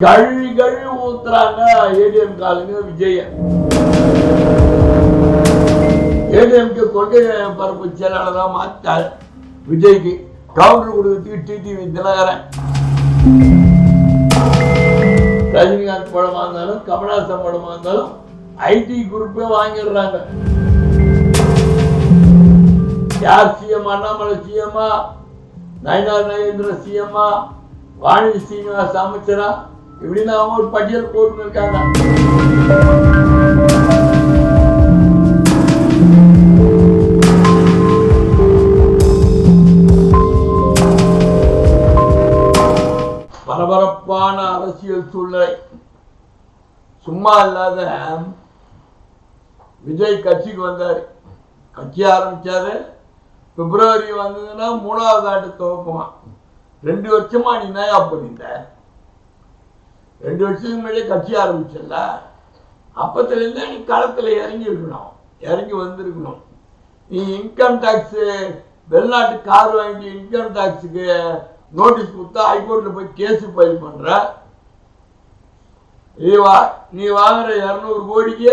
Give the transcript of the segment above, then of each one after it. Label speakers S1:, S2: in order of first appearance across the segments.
S1: கழுவி கழுவி ஊத்துறாங்க ஏடிஎம் காலுங்க விஜயன் ஏடிஎம்கே கொள்கை பரப்பு செயலாளராக மாத்தார் விஜய்க்கு கவுண்டர் கொடுக்கறதுக்கு டிடிவி தினகரன் ரஜினிகாந்த் படமா இருந்தாலும் கமல்ஹாசன் படமா இருந்தாலும் ஐடி குரூப்பே வாங்கிடுறாங்க. யார் சிஎம் அண்ணாமலை சிஎம்மா நயனார் நயேந்திர சிஎம்மா வாணி சீனிவாச அமைச்சரா எப்படின்னா அவங்க ஒரு பட்டியல் போட்டுன்னு இருக்காங்க. பரபரப்பான அரசியல் சூழ்நிலை. சும்மா இல்லாத விஜய் கட்சிக்கு வந்தார். கட்சி ஆரம்பிச்சாரு. பிப்ரவரி வந்ததுன்னா மூணாவது ஆண்டு துவக்கமாக ரெண்டு வருஷமா நீ நயா பண்ணிட்ட ரெண்டு வருஷத்துக்கு முன்னாடியே கட்சி ஆரம்பிச்சல அப்பத்துலேருந்தே நீ களத்தில் இறங்கி இருக்கணும் இறங்கி வந்திருக்கணும். நீ இன்கம் டேக்ஸு வெளிநாட்டு கார் வாங்கி இன்கம் டேக்ஸுக்கு நோட்டீஸ் கொடுத்தா ஹைகோர்ட்டில் போய் கேஸு ஃபைல் பண்ணுற நீ வா நீ வாங்குற இரநூறு கோடிக்கு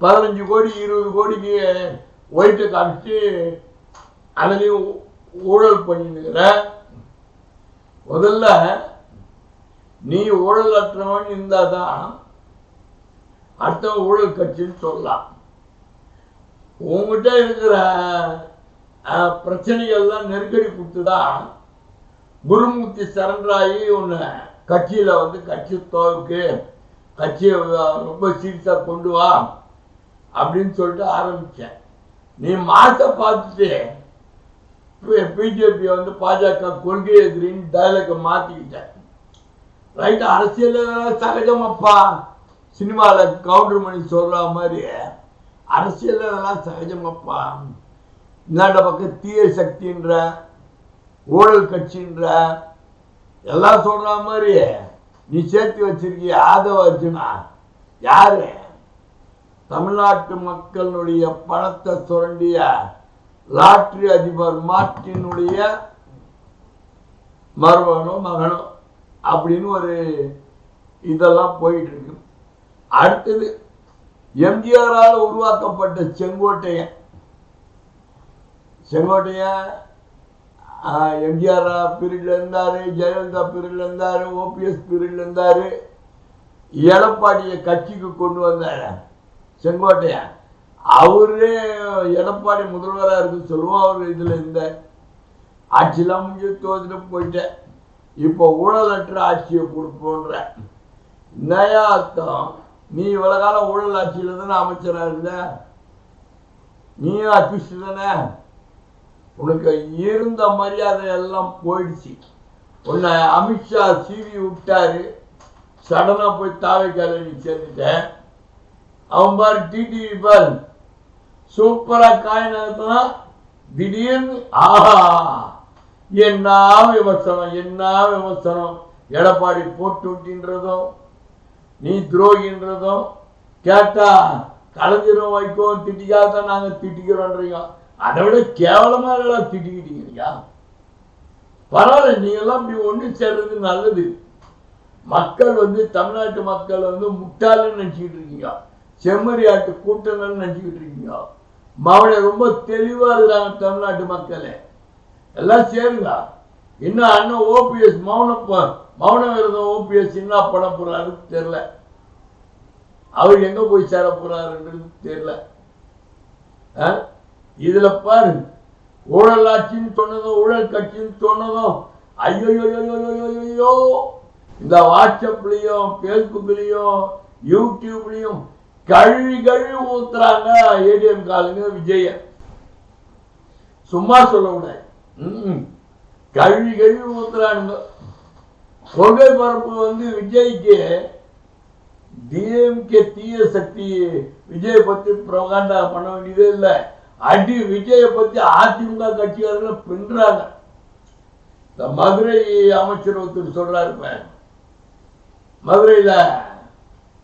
S1: பதினஞ்சு கோடி இருபது கோடிக்கு ஒயிட்டை காமிச்சு அதுலேயும் ஊழல் பண்ணிருக்கிற முதல்ல நீ ஊழல் அற்றவன் இருந்தால் தான் அடுத்தவன் ஊழல் கட்சின்னு சொல்லலாம். உங்ககிட்ட இருக்கிற பிரச்சனைகள்லாம் நெருக்கடி கொடுத்து தான் குருமூர்த்தி சரண்டராகி உன்னை கட்சியில் வந்து கட்சி தோவுக்கு கட்சியை ரொம்ப சீரியஸாக கொண்டு வா அப்படின்னு சொல்லிட்டு ஆரம்பித்தேன் நீ மாச பார்த்துட்டு பிஜேபி வந்து பாஜக கொள்கை எதிரின்னு டைலாக மாற்றிக்கிட்டேன் ரைட் அரசியல் சகஜமாப்பா. சினிமாவில் கவுண்டர் மணி சொல்கிற மாதிரி அரசியல் அதெல்லாம் சகஜமாப்பா. இந்தாண்ட பக்கம் தீய சக்தின்ற ஊழல் கட்சின்ற எல்லாம் சொல்ற மாதிரி நீ சேர்த்து வச்சிருக்கிய ஆதவ அர்ஜுனா யாரு? தமிழ்நாட்டு மக்களுடைய பணத்தை சுரண்டிய லாட்ரி அதிபர் மார்ட்டினுடைய மருமகனோ மகனோ? அப்படின்னு ஒரு இதெல்லாம் போயிட்டு இருக்கு அடுத்தது எம்ஜிஆரால் உருவாக்கப்பட்ட செங்கோட்டையன். செங்கோட்டையன் எம்ஜிஆர் பீரியட்ல இருந்தார் ஜெயலலிதா பீரியட்ல இருந்தாரு ஓபிஎஸ் பீரியட்ல இருந்தாரு. எடப்பாடியை கட்சிக்கு கொண்டு வந்தாரு செங்கோட்டையன். அவரே எடப்பாடி முதல்வராக இருக்கு சொல்லுவோம் அவர் இதில் இருந்தார். ஆட்சியெல்லாம் முடிஞ்சு தோத்துட்டு போயிட்டேன் இப்போ ஊழலற்ற ஆட்சியை கொடுப்போன்ற நயா அர்த்தம் நீ இவ்வளோ காலம் ஊழல் ஆட்சியில் தானே அமைச்சராக இருந்த? நீயும் அபிஷ்டு தானே உனக்கு இருந்த மரியாதை எல்லாம் போயிடுச்சு. உன்னை அமித்ஷா சீவி விட்டாரு. சடனாக போய் தாவைக்கால நீ சேர்ந்துட்டேன் அவன் பாரு டிடிவி பாரு. சூப்பராக காய் நகர்த்தினா திடீர்னு ஆஹா! என்ன விமர்சனம் என்ன விமர்சனம்? எடப்பாடி போட்டு விட்டின்றதும் நீ துரோகின்றதும் கேட்டா கலைஞரும் வைக்கோ திட்டிக்காத நாங்க திட்டிக்கிறோன்றீங்க. அதை விட கேவலமா எல்லாம் திட்டிக்கிட்டீங்கய்யா பரவாயில்ல நீங்க எல்லாம் இப்படி ஒன்று சேர்றது நல்லது. மக்கள் வந்து தமிழ்நாட்டு மக்கள் வந்து முட்டாளன்னு நினச்சிக்கிட்டு இருக்கீங்க. செம்மறி ஆட்டு கூட்டங்கள்னு நினச்சிக்கிட்டு இருக்கீங்க. மவனை ரொம்ப தெளிவா இருக்கிறாங்க தமிழ்நாட்டு மக்களே. எல்லாம் சேருங்க. இன்னும் அண்ணன் ஓபிஎஸ் மௌன மௌன விரதம் ஓபிஎஸ் என்ன பண்ண போறாருன்னு தெரியல. அவர் எங்க போய் சேர போறாருன்றது தெரியல. இதுல பாரு. ஊழல் ஆட்சின்னு சொன்னதும் ஊழல் கட்சின்னு சொன்னதும் ஐயோயோயோயோயோயோ இந்த வாட்ஸ்அப்லயும் ஃபேஸ்புக்லயும் யூடியூப்லயும் கழுவி கழுவி ஊத்துறாங்க ஏடிஎம் காலுங்க விஜய. சும்மா சொல்லக்கூடாது ம்ம். கழுவி கழுவி ஊத்துறானுங்க. கொள்கை பரப்பு வந்து விஜய்க்கு டிஎம்கே தீய சக்தி விஜய் பத்தி பிரகாண்டா பண்ண வேண்டியதே இல்லை. அடி விஜயை பத்தி அதிமுக கட்சிக்காரர்கள் பின்றாங்க இந்த மதுரை அமைச்சர் ஒருத்தர் சொல்றாரு மதுரையில் மதுரையில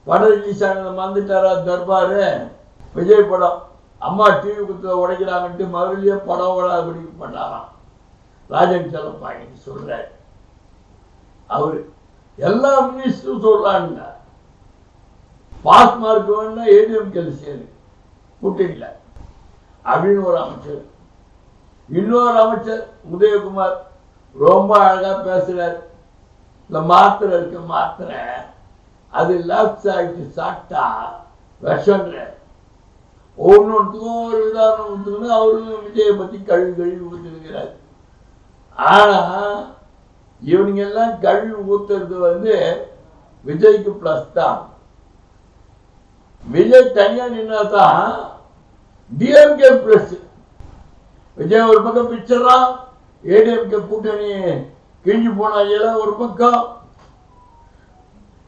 S1: வட ரிலீஸ் ஆனது வந்துட்டாரா தர்பாரு? விஜய் படம். அம்மா டிவி குத்துல உடைக்கிறாங்கன்ட்டு மதுரையிலேயே படம் விழா பண்ணாராம். ராஜன் செல்லப்பாணி சொல்றாரு. அவர் எல்லா மினிஸ்டரும் சொல்றாங்க பாஸ் மார்க் வேணா ஏடிஎம்கேல சேரு கூட்டணியில் அப்படின்னு ஒரு அமைச்சர். இன்னொரு அமைச்சர் உதயகுமார் ரொம்ப அழகா பேசுகிறார் இந்த மாத்திரை இருக்க மாத்திரை. அது லெஃப்ட் ஆகிட்டு சாப்பிட்டா விஷன்ற ஒவ்வொன்றுத்துக்கும் ஒரு உதாரணம் கொடுத்துக்கணும் அவரும் விஜயை பற்றி கழுவி கழுவி ஊற்றிருக்கிறார் ஆனா இவனுங்க எல்லாம் கழுவி ஊத்துறது வந்து விஜய்க்கு பிளஸ் தான். விஜய் தனியா நின்னா தான் டிஎம்கே பிளஸ் விஜய் ஒரு பக்கம் பிச்சர்றான் ஏடிஎம்கே கூட்டணி கிழிஞ்சு போன எல்லாம் ஒரு பக்கம்.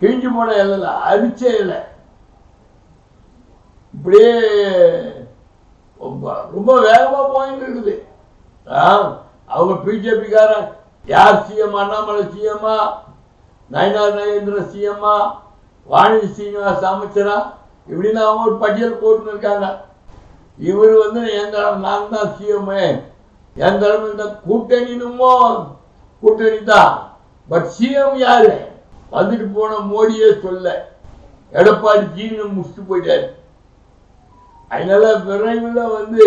S1: கிழிஞ்சு போன இலைல அரிச்சே இல்லை இப்படியே ரொம்ப ரொம்ப வேகமா போயிட்டு இருக்குது. ஆ, அவங்க பிஜேபிக்காரன் யார் சிஎம்? அண்ணாமலை சிஎம்மா? நயனார் நகேந்திர சிஎம்மா? வாணி சீனிவாச அமைச்சரா? இப்படின்னு அவங்க ஒரு பட்டியல் போட்டுன்னு இருக்காங்க. இவர் வந்து என் தலைமை நான் தான் சிஎம் என் தலைமை இந்த கூட்டணினுமோ கூட்டணி தான். பட் சிஎம் யாரு? வந்துட்டு போன மோடியே சொல்ல. எடப்பாடி ஜீனு முடிச்சுட்டு போயிட்டாரு. அதனால விரைவில் வந்து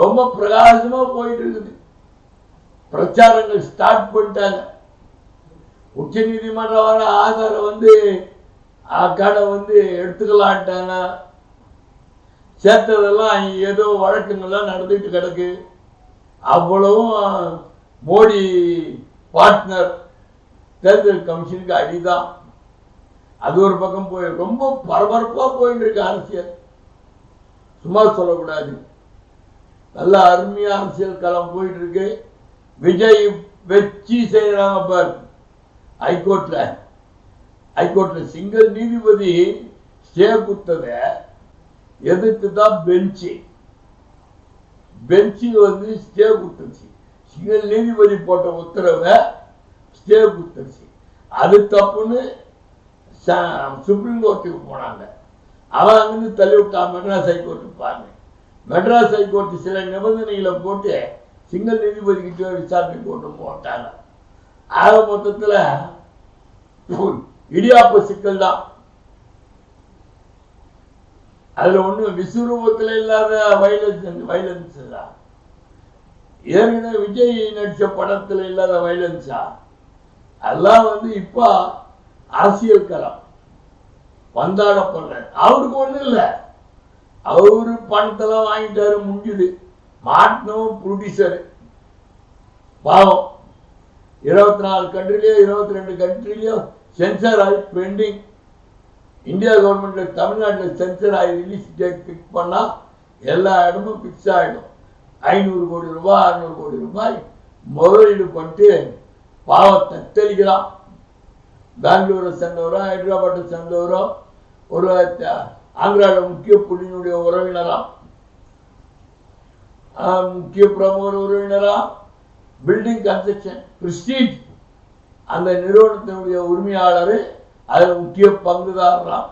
S1: ரொம்ப பிரகாசமாக போயிட்டு இருக்குது. பிரச்சாரங்கள் ஸ்டார்ட் பண்ணிட்டாங்க. உச்ச நீதிமன்றம் வர ஆதாரம் வந்து கடை வந்து எடுத்துக்கலான்ட்டாங்க. சேர்த்ததெல்லாம் ஏதோ வழக்குங்கள்லாம் நடந்துட்டு கிடக்கு. அவ்வளவும் மோடி பார்ட்னர் தேர்தல் கமிஷனுக்கு அடிதான். அது ஒரு பக்கம் போய் ரொம்ப பரபரப்பாக போயிட்டு இருக்கு அரசியல். சும்மா சொல்லக்கூடாது. நல்ல அருமையாக அரசியல் களம் போயிட்டு இருக்கு விஜய் வெற்றி செய்யறாங்க பார் ஹைகோர்ட்ல. ஹைகோர்ட்ல சிங்கிள் நீதிபதி ஸ்டே கொடுத்தத எதிர்த்து தான் பெஞ்சு பெஞ்சு வந்து ஸ்டே கொடுத்துருச்சு. சிங்கிள் நீதிபதி போட்ட உத்தரவை ஸ்டே கொடுத்துருச்சு. அது தப்புன்னு சுப்ரீம் கோர்ட்டுக்கு போனாங்க. அவன் அங்கிருந்து தள்ளி விட்டான். மெட்ராஸ் ஹைகோர்ட்டுக்கு பாருங்க. மெட்ராஸ் ஹைகோர்ட்டு சில நிபந்தனைகளை போட்டு சிங்கிள் நீதிபதி விசாரணை போட்டு போட்டாங்க. ஆக மொத்தத்துல இடியாப்பு சிக்கல் தான். அதில் ஒன்றும் விஸ்வரூபத்தில் இல்லாத வைலன்ஸ் வைலன்ஸ் தான். ஏற்கனவே விஜய் நடிச்ச படத்துல இல்லாத வைலன்ஸா அதெல்லாம் வந்து இப்போ அரசியல் களம். வந்தாடப்படுற. அவருக்கு ஒண்ணும் இல்ல. அவரு பணத்தெல்லாம் வாங்கிட்டாரு முடிஞ்சுது. மாட்டினவும் ப்ரொடியூசர் பாவம். இருபத்தி நாலு கண்ட்ரிலையோ இருபத்தி ரெண்டு கண்ட்ரிலையோ சென்சார் ஆகி பெண்டிங் இந்தியா கவர்மெண்ட்டில் தமிழ்நாட்டில் சென்சர் ஆகி ரிலீஸ் டேட் ஃபிக்ஸ் பண்ணால் எல்லா இடமும் ஃபிக்ஸ் ஆகிடும் ஐநூறு கோடி ரூபாய் அறுநூறு கோடி ரூபாய் முதலீடு பண்ணிட்டு பாவத்தை தெளிக்கிறான் பெங்களூரை சேர்ந்தவரோ ஹைதராபாத்தை சேர்ந்தவரோ ஒரு ஆந்திராவில் முக்கிய புள்ளியினுடைய உறவினராக முக்கிய பிரமுகர் உறவினரா பில்டிங் கன்ஸ்ட்ரக்ஷன் பிரிஸ்டீஜ் அந்த நிறுவனத்தினுடைய உரிமையாளர் அதில் முக்கிய பங்குதாரராம்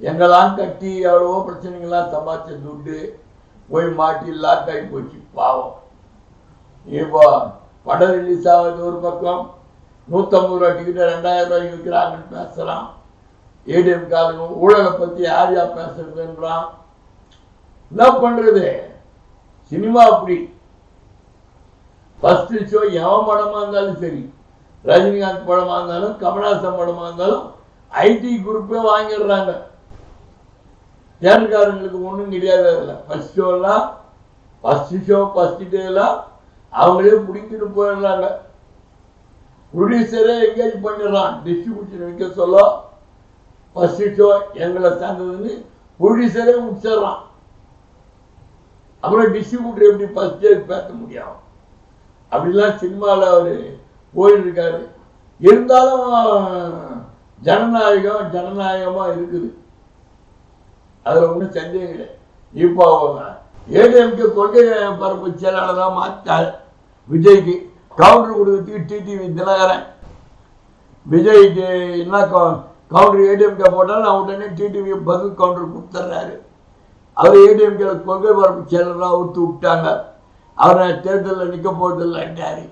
S1: எங்கெல்லாம் கட்டி எவ்வளவோ பிரச்சனைகள்லாம் சம்பாதிச்ச துண்டு போய் மாட்டி லாக் ஆகி போச்சு பாவம். இப்போ படம் ரிலீஸ் ஆகுது ஒரு பக்கம். நூற்றம்பது ரூபா டிக்கெட்டு ரெண்டாயிரம் ரூபாய்க்கு விற்கிறாங்கன்னு பேசுகிறான் ஏடிஎம் காரங்க ஊழலை பற்றி யார் யார் பேசுறதுன்றான். என்ன பண்ணுறது சினிமா அப்படி. ஃபர்ஸ்ட் ஷோ எவன் படமாக இருந்தாலும் சரி. ரஜினிகாந்த் படமாக இருந்தாலும் கமல்ஹாசன் படமாக இருந்தாலும் ஐடி குரூப்பே வாங்கிடுறாங்க. தேட்டருக்காரங்களுக்கு ஒன்றும் கிடையாது அதில் ஃபர்ஸ்ட் ஷோலாம் ஃபர்ஸ்ட் ஷோ ஃபர்ஸ்ட் டேலாம் அவங்களே பிடிக்கிட்டு போயிடுறாங்க. ப்ரொடியூசரே எங்கேஜ் பண்ணிடுறான். டிஸ்ட்ரிபியூஷன் வைக்க சொல்ல ஃபர்ஸ்ட் ஷோ எங்களை சேர்ந்ததுன்னு ப்ரொடியூசரே முடிச்சிடுறான். அப்புறம் டிஸ்ட்ரிபியூட்டர் எப்படி ஃபர்ஸ்ட் டே பேச முடியும்? அப்படிலாம் சினிமாவில் அவர் போயிட்டு இருந்தாலும் ஜனநாயகம் ஜனநாயகமாக இருக்குது. அதில் ஒன்றும் சந்தேகம் இல்லை. இப்போ ஏடிஎம்கே கொள்கை பரப்பு செயலாளராக மாற்றார் விஜய்க்கு கவுண்டர் கொடுக்கறதுக்கு டிடிவி தினகரன். விஜய்க்கு என்ன கவுண்டர் ஏடிஎம்கே போட்டாலும் நான் உடனே டிடிவி பதில் கவுண்டர் கொடுத்துட்றாரு. அவர் ஏடிஎம்கே கொள்கை பரப்பு செயலராக ஊற்றி விட்டாங்க. அவரை தேர்தலில் நிற்க போகிறதில்லைன்ட்டாரு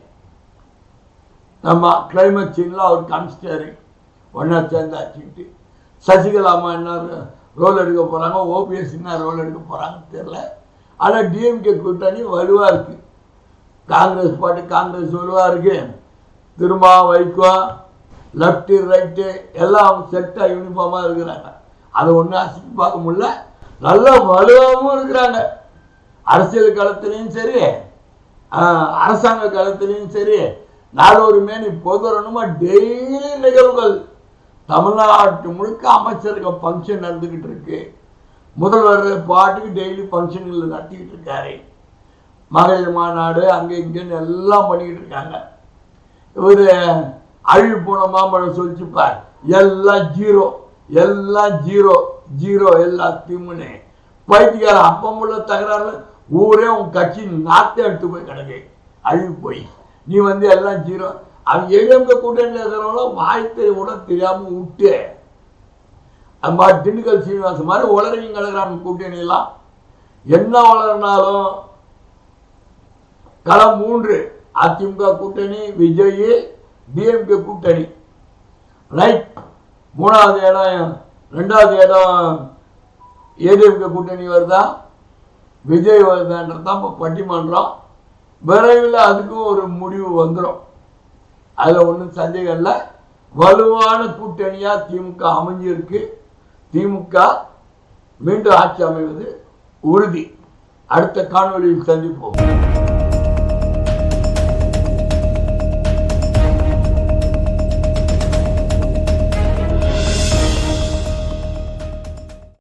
S1: நம்ம கிளைமேட் சீனில் அவர் காமிச்சிட்டாரு ஒன்றா சேர்ந்தாச்சுட்டு சசிகலா அம்மா என்ன ரோல் எடுக்க போகிறாங்க ஓபிஎஸ் என்ன ரோல் எடுக்க போகிறாங்கன்னு தெரில ஆனால் டிஎம்கே கூட்டணி வலுவாக இருக்குது காங்கிரஸ் பாட்டு காங்கிரஸ் வலுவாக இருக்கு. திருமா வைகோ லெஃப்ட்டு ரைட்டு எல்லாம் செட்டாக யூனிஃபார்மாக இருக்கிறாங்க. அதை ஒன்றும் அசிச்சு பார்க்க முடியல. நல்ல வலுவாகவும் இருக்கிறாங்க. அரசியல் களத்துலேயும் சரி அரசாங்க களத்துலேயும் சரி நாளொரு மேனி பொதுரணுமா? டெய்லி நிகழ்வுகள். தமிழ்நாட்டு முழுக்க அமைச்சர்கள் ஃபங்க்ஷன் நடந்துக்கிட்டு இருக்கு. முதல்வர் பாட்டுக்கு டெய்லி ஃபங்க்ஷன்கள் நடத்திக்கிட்டு இருக்காரு. மகளிர் மாநாடு அங்கே இங்கேன்னு எல்லாம் பண்ணிக்கிட்டு இருக்காங்க. இவர் அழிவு போன மாம்பழம் சொல்லிச்சுப்பார். எல்லாம் ஜீரோ எல்லாம் ஜீரோ. ஜீரோ எல்லாத்தையுமே பைத்தியக்கார அப்பமுள்ள தகராறு ஊரே உன் கட்சி நாத்தே எடுத்து போய் கிடக்கு. அழிவு போய். நீ வந்து எல்லாம் ஜீரோ. அவன் எழுந்த கூட்டணியில் இருக்கிறவங்கள வாய்த்தை கூட தெரியாம விட்டு. அது மாதிரி திண்டுக்கல் சீனிவாசன் மாதிரி உலகம் கிடக்குறாங்க கூட்டணியெல்லாம். என்ன வளர்னாலும் களம் மூன்று. அதிமுக கூட்டணி விஜய் டிஎம்கே கூட்டணி. ரைட். மூணாவது இடம் ரெண்டாவது இடம் ஏடிஎம்கே கூட்டணி வருதா? விஜய் வருதான்றது தான் இப்போ பட்டிமன்றம். விரைவில் அதுக்கும் ஒரு முடிவு வந்துடும் அதில் ஒன்றும் சந்தேகம் இல்லை. வலுவான கூட்டணியாக திமுக அமைஞ்சிருக்கு. திமுக மீண்டும் ஆட்சி அமைவது உறுதி. அடுத்த காணொளியில் சந்திப்போம்.